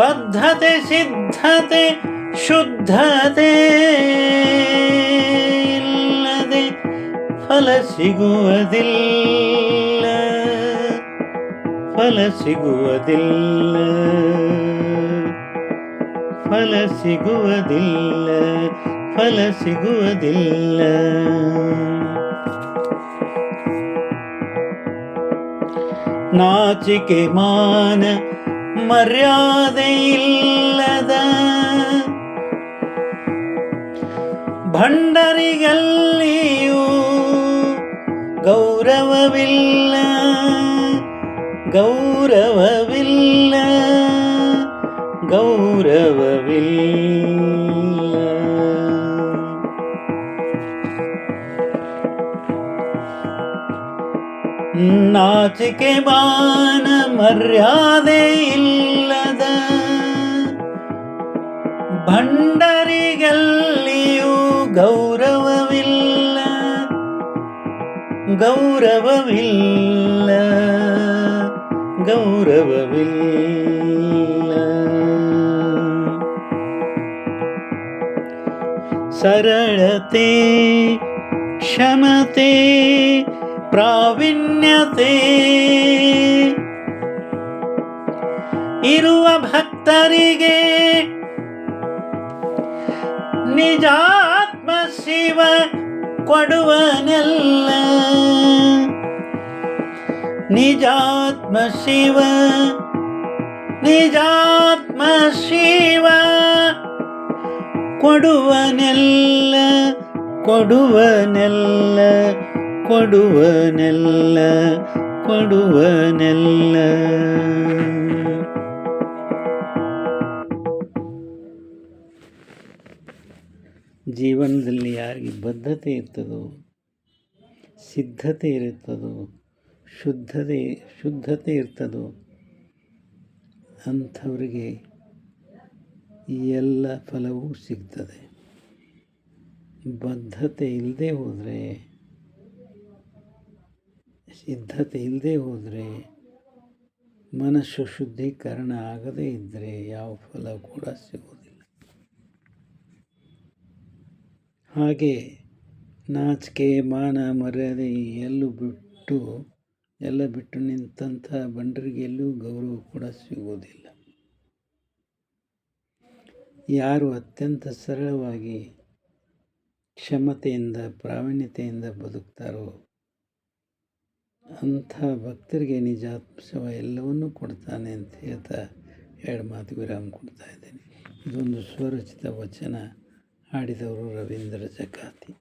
ಬದ್ಧತೆ ಸಿದ್ಧತೆ ಶುದ್ಧತೆ ಇಲ್ಲದೆ ಫಲ ಸಿಗುವುದಿಲ್ಲ. ಫಲ ಸಿಗುವುದಿಲ್ಲ. ಫಲ ಸಿಗುವುದಿಲ್ಲ. ಫಲ ಸಿಗುವುದಿಲ್ಲ. ನಾಚಿಕೆ ಮಾನ ಮರ್ಯಾದೆ ಇಲ್ಲದ ಭಂಡರಿಗಲ್ಲಿಯೂ ಗೌರವವಿಲ್ಲ ಗೌರವವಿಲ್ಲ ಗೌರವವಿಲ್ಲ ನಾಚಿಕೆ ಬಾನ ಮರ್ಯಾದೆ ಇಲ್ಲದ ಭಂಡರಿಗಲ್ಲಿಯೂ ಗೌರವವಿಲ್ಲ ಗೌರವವಿಲ್ಲ ಗೌರವವಿಲ್ಲ. ಸರಳತೆ ಕ್ಷಮತೆ ಪ್ರಾವೀಣ್ಯತೆ. ಇರುವ ಭಕ್ತರಿಗೆ ನಿಜಾತ್ಮ ಶಿವ ಕೊಡುವನೆಲ್ಲ. ನಿಜಾತ್ಮ ಶಿವ ನಿಜಾತ್ಮ ಶಿವ ಕೊಡುವನೆಲ್ಲ ಕೊಡುವನೆಲ್ಲ. ಕೊಡುವನೆಲ್ಲ ಕೊಡುವನೆಲ್ಲ. ಜೀವನದಲ್ಲಿ ಯಾರಿಗೆ ಬದ್ಧತೆ ಇರ್ತದೋ, ಸಿದ್ಧತೆ ಇರುತ್ತದೋ ಶುದ್ಧತೆ ಶುದ್ಧತೆ ಇರ್ತದೋ, ಅಂಥವರಿಗೆ ಎಲ್ಲ ಫಲವೂ ಸಿಗ್ತದೆ. ಬದ್ಧತೆ ಇಲ್ಲದೆ ಹೋದರೆ ಸಿದ್ಧತೆ ಇಲ್ಲದೆ ಹೋದರೆ ಮನಸ್ಸು ಶುದ್ಧೀಕರಣ ಆಗದೇ ಇದ್ದರೆ ಯಾವ ಫಲ ಕೂಡ ಸಿಗೋದಿಲ್ಲ ಹಾಗೆ ನಾಚಿಕೆ, ಮಾನ, ಮರ್ಯಾದೆ ಎಲ್ಲೂ ಬಿಟ್ಟು, ಎಲ್ಲ ಬಿಟ್ಟು ನಿಂತಹ ಬಂಡರಿಗೆ ಎಲ್ಲೂ ಗೌರವ ಕೂಡ ಸಿಗೋದಿಲ್ಲ ಯಾರು ಅತ್ಯಂತ ಸರಳವಾಗಿ ಕ್ಷಮತೆಯಿಂದ, ಪ್ರಾವೀಣ್ಯತೆಯಿಂದ ಬದುಕ್ತಾರೋ ಅಂಥ ಭಕ್ತರಿಗೆ ನಿಜಾತ್ಮಶವ ಎಲ್ಲವನ್ನೂ ಕೊಡ್ತಾನೆ ಅಂತ ಹೇಳ್ತಾ ಎರಡು ಮಾತು ವಿರಾಮ ಕೊಡ್ತಾ ಇದ್ದೇನೆ. ಇದೊಂದು ಸ್ವರಚಿತ ವಚನ ಹಾಡಿದವರು ರವೀಂದ್ರ ಜಕಾತಿ